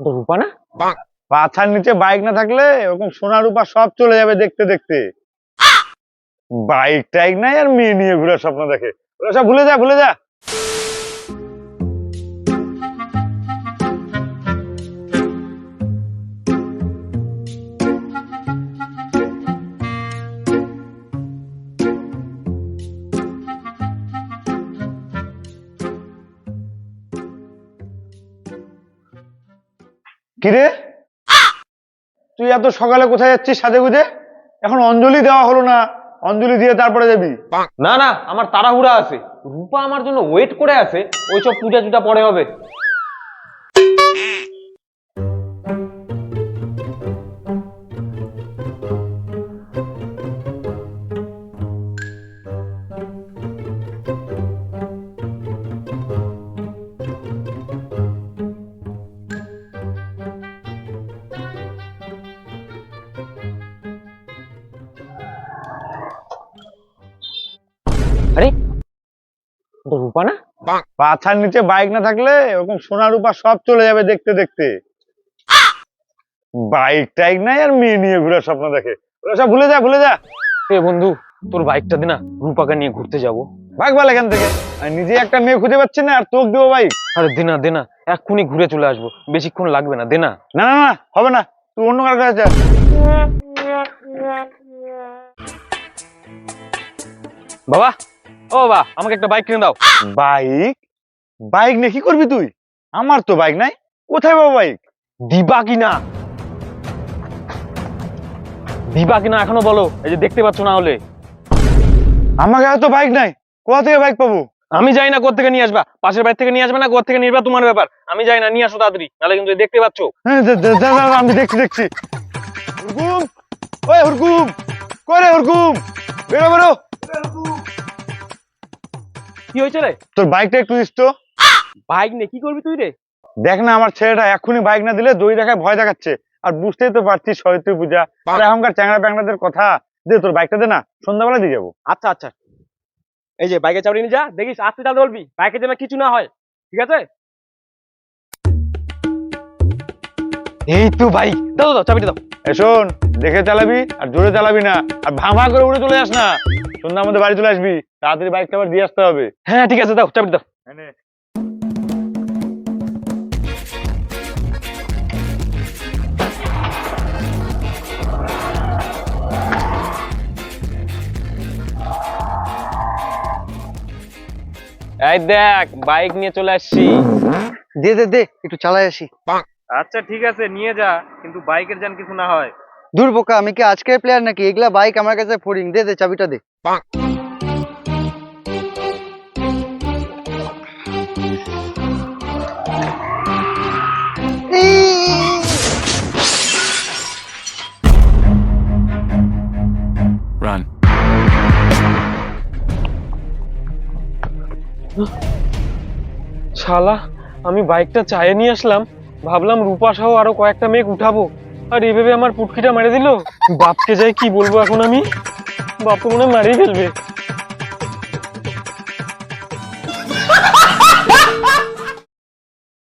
ওটা রূপা না? পাথার নিচে বাইক না থাকলে ওরকম সোনা রূপা সব চলে যাবে দেখতে দেখতে। বাইক টাইক নাই আর মেয়ে নিয়ে ঘুরে স্বপ্ন দেখে। ওরা সব ভুলে যা ভুলে যা। কিরে? তুই এত সকালে কোথায় যাচ্ছিস সাজে গুজে এখন অঞ্জলি দেওয়া হলো না। অঞ্জলি দিয়ে তারপরে যাবি। না না, আমার তাড়াহুড়া আছে। রূপা আমার জন্য ওয়েট করে আছে। ওইসব পূজা টুজা পরে হবে। আরে রূপা না? পাছার নিচে বাইক না থাকলে ওরকম সোনা রূপা সব চলে যাবে দেখতে দেখতে। বাইক টাইক নাই আর মেয়ে নিয়ে ঘুরে স্বপ্ন দেখে। ওরা সব ভুলে যা ভুলে যা। এ বন্ধু তোর বাইকটা দে না রূপাকে নিয়ে ঘুরতে যাব। ভাগ বল এখান থেকে। আমি নিজে একটা মেয়ে খুঁজে পাচ্ছি না আর তোক দেবো বাইক। আরে দে না দে না এক্ষুনি ঘুরে চলে আসব। বেশিক্ষণ লাগবে না দে না। না না না হবে না। তুই অন্য কার কাছে যা। বাবা ও বাবা আমাকে একটা বাইক কিনে দাও। বাইক বাইক নিয়ে কি করবি তুই? আমার তো বাইক নাই। কোথায় পাবো বাইক দিবা কি না দিবা কি না এখনও বলো এই যে দেখতে পাচ্ছ না হলে। আমার কাছে তো বাইক নাই। কোথা থেকে বাইক পাবো? আমি যাই না কোথা থেকে নিয়ে আসবা। পাশের বাড়ি থেকে নিয়ে আসবে না কোথা থেকে নিয়ে আসবা তোমার ব্যাপার। আমি যাই না নিয়ে আসো তাড়াতাড়ি নাহলে কিন্তু দেখতে পাচ্ছ। হ্যাঁ, আমি দেখছি দেখছি। হুরকুম! ওই হুরকুম! কই রে হুরকুম? বেরো বেরো! কি হয়েছে রে? তোর বাইকটা একটু দিস তো। বাইক নিয়ে কি করবি তুই রে? দেখ না আমার ছেলেটা এক্ষুনি বাইক না দিলে দই দেখায় ভয় দেখাচ্ছে। আর বুঝতেই তো পারছিস সরস্বতী পূজা। এখনকার চ্যাংড়া প্যাংড়াদের কথা। দে তোর বাইকটা দে না সন্ধ্যাবেলা দিয়ে যাব। আচ্ছা আচ্ছা। এই যে বাইকে চাবড়ি নিয়ে যা দেখিস আস্তে চালাতে বলবি বাইকে যেন কিছু না হয়। ঠিক আছে? এই তো ভাই দাও দাও চাবিটা দাও। শোন দেখে চালাবি আর জোরে চালাবি না। আর ভাঁ ভাঁ করে উড়ে চলে যাস না। সন্ধ্যা আমাদের বাড়ি চলে আসবি। তাড়াতাড়ি বাইকটা আবার দিয়ে আসতে হবে। হ্যাঁ ঠিক আছে দাও চাবিটা দাও। এই দেখ বাইক নিয়ে চলে আসছি। দে দে দে একটু চালাই আসি। আচ্ছা ঠিক আছে নিয়ে যা কিন্তু বাইকের যেন কিছু না হয়। দূর বোকা আমি কি আজকের প্লেয়ার নাকি? এগুলা বাইক আমার কাছে ফোরিং দে দে চাবিটা দে। Run. শালা আমি বাইকটা চায়ে নিয়ে আসলাম ভাবলাম রূপা সহ আরও কয়েকটা মেঘ উঠাবো। আর এইভাবে আমার পুটকিটা মেরে দিল? বাপকে যাই কি বলব এখন আমি? বাপকে মনে হয় মারিয়ে ফেলবে